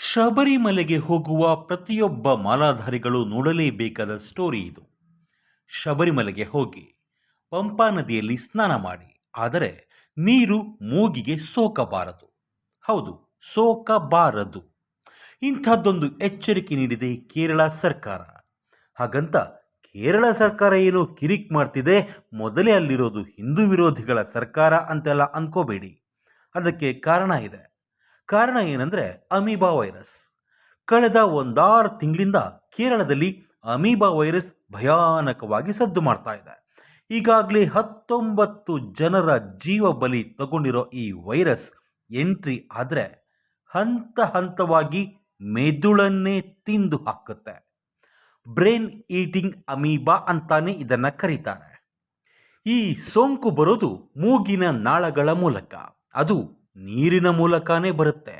ಶಬರಿಮಲೆಗೆ ಹೋಗುವ ಪ್ರತಿಯೊಬ್ಬ ಮಾಲಾಧಾರಿಗಳು ನೋಡಲೇಬೇಕಾದ ಸ್ಟೋರಿ ಇದು. ಶಬರಿಮಲೆಗೆ ಹೋಗಿ ಪಂಪಾ ನದಿಯಲ್ಲಿ ಸ್ನಾನ ಮಾಡಿ, ಆದರೆ ನೀರು ಮೂಗಿಗೆ ಸೋಕಬಾರದು. ಹೌದು, ಸೋಕಬಾರದು. ಇಂಥದ್ದೊಂದು ಎಚ್ಚರಿಕೆ ನೀಡಿದೆ ಕೇರಳ ಸರ್ಕಾರ. ಹಾಗಂತ ಕೇರಳ ಸರ್ಕಾರ ಏನೋ ಕಿರಿಕ್ ಮಾಡ್ತಿದೆ, ಮೊದಲೇ ಅಲ್ಲಿರೋದು ಹಿಂದೂ ವಿರೋಧಿಗಳ ಸರ್ಕಾರ ಅಂತೆಲ್ಲ ಅಂದ್ಕೋಬೇಡಿ ಅದಕ್ಕೆ ಕಾರಣ ಇದೆ. ಕಾರಣ ಏನಂದರೆ ಅಮೀಬಾ ವೈರಸ್. ಕಳೆದ ಒಂದಾರು ತಿಂಗಳಿಂದ ಕೇರಳದಲ್ಲಿ ಅಮೀಬಾ ವೈರಸ್ ಭಯಾನಕವಾಗಿ ಸದ್ದು ಮಾಡ್ತಾ ಇದೆ. ಈಗಾಗಲೇ ಹತ್ತೊಂಬತ್ತು ಜನರ ಜೀವ ಬಲಿ ತಗೊಂಡಿರೋ ಈ ವೈರಸ್ ಎಂಟ್ರಿ ಆದರೆ ಹಂತ ಹಂತವಾಗಿ ಮೆದುಳನ್ನೇ ತಿಂದು ಹಾಕುತ್ತೆ. ಬ್ರೈನ್ ಈಟಿಂಗ್ ಅಮೀಬಾ ಅಂತಾನೆ ಇದನ್ನು ಕರೀತಾರೆ. ಈ ಸೋಂಕು ಬರೋದು ಮೂಗಿನ ನಾಳಗಳ ಮೂಲಕ. ಅದು ನೀರಿನ ಮೂಲಕನೇ ಬರುತ್ತೆ.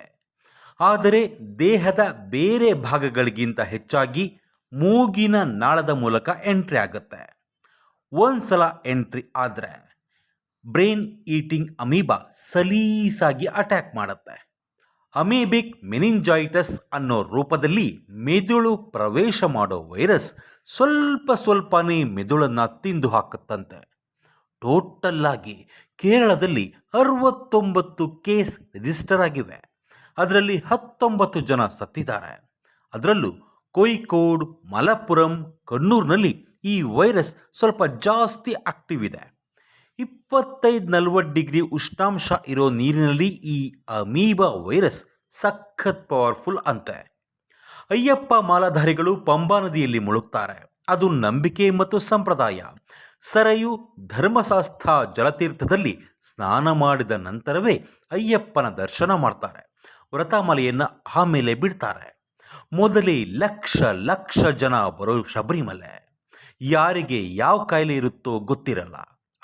ಆದರೆ ದೇಹದ ಬೇರೆ ಭಾಗಗಳಿಗಿಂತ ಹೆಚ್ಚಾಗಿ ಮೂಗಿನ ನಾಳದ ಮೂಲಕ ಎಂಟ್ರಿ ಆಗುತ್ತೆ. ಒಂದ್ಸಲ ಎಂಟ್ರಿ ಆದರೆ ಬ್ರೈನ್ ಈಟಿಂಗ್ ಅಮೀಬಾ ಸಲೀಸಾಗಿ ಅಟ್ಯಾಕ್ ಮಾಡುತ್ತೆ. ಅಮೀಬಿಕ್ ಮೆನಿಂಜೈಟಸ್ ಅನ್ನೋ ರೂಪದಲ್ಲಿ ಮೆದುಳು ಪ್ರವೇಶ ಮಾಡೋ ವೈರಸ್ ಸ್ವಲ್ಪ ಸ್ವಲ್ಪನೇ ಮೆದುಳನ್ನು ತಿಂದು ಹಾಕುತ್ತಂತೆ. ಟೋಟಲ್ ಆಗಿ ಕೇರಳದಲ್ಲಿ ಅರವತ್ತೊಂಬತ್ತು ಕೇಸ್ ರಿಜಿಸ್ಟರ್ ಆಗಿವೆ. ಅದರಲ್ಲಿ ಹತ್ತೊಂಬತ್ತು ಜನ ಸತ್ತಿದ್ದಾರೆ. ಅದರಲ್ಲೂ ಕೊಯಿಕೋಡ್, ಮಲಪ್ಪುರಂ, ಕಣ್ಣೂರಿನಲ್ಲಿ ಈ ವೈರಸ್ ಸ್ವಲ್ಪ ಜಾಸ್ತಿ ಆಕ್ಟಿವ್ ಇದೆ. ಇಪ್ಪತ್ತೈದು ನಲ್ವತ್ತು ಡಿಗ್ರಿ ಉಷ್ಣಾಂಶ ಇರೋ ನೀರಿನಲ್ಲಿ ಈ ಅಮೀಬಾ ವೈರಸ್ ಸಖತ್ ಪವರ್ಫುಲ್ ಅಂತೆ. ಅಯ್ಯಪ್ಪ ಮಾಲಾಧಾರಿಗಳು ಪಂಬಾ ನದಿಯಲ್ಲಿ ಮುಳುಗ್ತಾರೆ. ಅದು ನಂಬಿಕೆ ಮತ್ತು ಸಂಪ್ರದಾಯ. ಸರಯು ಧರ್ಮಶಾಸ್ತ್ರ ಜಲತೀರ್ಥದಲ್ಲಿ ಸ್ನಾನ ಮಾಡಿದ ನಂತರವೇ ಅಯ್ಯಪ್ಪನ ದರ್ಶನ ಮಾಡ್ತಾರೆ. ವ್ರತಮಾಲೆಯನ್ನು ಆಮೇಲೆ ಬಿಡ್ತಾರೆ. ಮೊದಲೇ ಲಕ್ಷ ಲಕ್ಷ ಜನ ಬರೋ ಶಬರಿಮಲೆ. ಯಾರಿಗೆ ಯಾವ ಕಾಯಿಲೆ ಇರುತ್ತೋ ಗೊತ್ತಿರಲ್ಲ.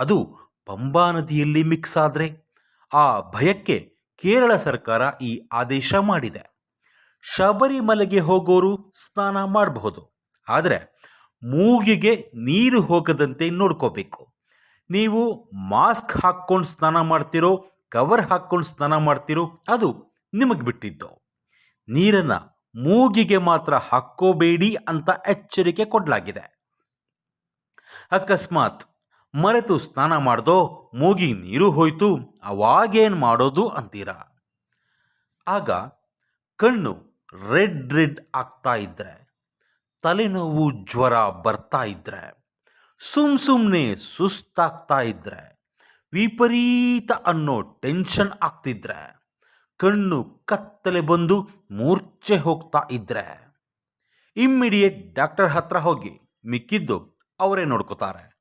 ಅದು ಪಂಬಾ ನದಿಯಲ್ಲಿ ಮಿಕ್ಸ್ ಆದರೆ. ಆ ಭಯಕ್ಕೆ ಕೇರಳ ಸರ್ಕಾರ ಈ ಆದೇಶ ಮಾಡಿದೆ. ಶಬರಿಮಲೆಗೆ ಹೋಗೋರು ಸ್ನಾನ ಮಾಡಬಹುದು. ಆದರೆ ಮೂಗಿಗೆ ನೀರು ಹೋಗದಂತೆ ನೋಡ್ಕೋಬೇಕು. ನೀವು ಮಾಸ್ಕ್ ಹಾಕ್ಕೊಂಡು ಸ್ನಾನ ಮಾಡ್ತಿರೋ, ಕವರ್ ಹಾಕ್ಕೊಂಡು ಸ್ನಾನ ಮಾಡ್ತಿರೋ, ಅದು ನಿಮಗೆ ಬಿಟ್ಟಿದ್ದು. ನೀರನ್ನು ಮೂಗಿಗೆ ಮಾತ್ರ ಹಾಕ್ಕೋಬೇಡಿ ಅಂತ ಎಚ್ಚರಿಕೆ ಕೊಡಲಾಗಿದೆ. ಅಕಸ್ಮಾತ್ ಮರೆತು ಸ್ನಾನ ಮಾಡ್ದೋ, ಮೂಗಿಗೆ ನೀರು ಹೋಯ್ತು, ಅವಾಗೇನು ಮಾಡೋದು ಅಂತೀರಾ? ಆಗ ಕಣ್ಣು ರೆಡ್ ರೆಡ್ ಆಗ್ತಾ ಇದ್ದರೆ ತಲೆನೋವು ಜ್ವರ ಬರ್ತಾ ಇದ್ದರೆ ಸುಮ್ ಸುಮ್ಮನೆ ಸುಸ್ತಾಗ್ತಾ ಇದ್ದರೆ ವಿಪರೀತ ಅನ್ನೋ ಟೆನ್ಷನ್ ಆಗ್ತಿದ್ರೆ, ಕಣ್ಣು ಕತ್ತಲೆ ಬಂದು ಮೂರ್ಛೆ ಹೋಗ್ತಾ ಇದ್ದರೆ ಇಮ್ಮಿಡಿಯೇಟ್ ಡಾಕ್ಟರ್ ಹತ್ರ ಹೋಗಿ ಮಿಕ್ಕಿದ್ದು ಅವರೇ ನೋಡ್ಕೋತಾರೆ.